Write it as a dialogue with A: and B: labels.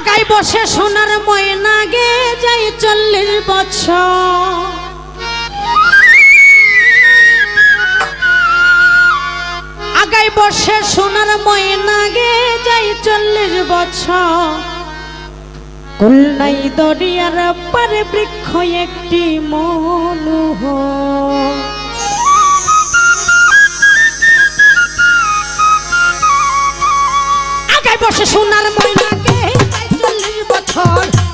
A: আগাই বসে সোনার ময়না গে যাই চল্লিশ বছর। আগাই বসে সোনার ময়না গে যাই চল্লিশ বছর। কুলনাই দরিয়ার পারে বৃক্ষ একটি মনুহ আগাই বসে সোনার চল্লিশ বছর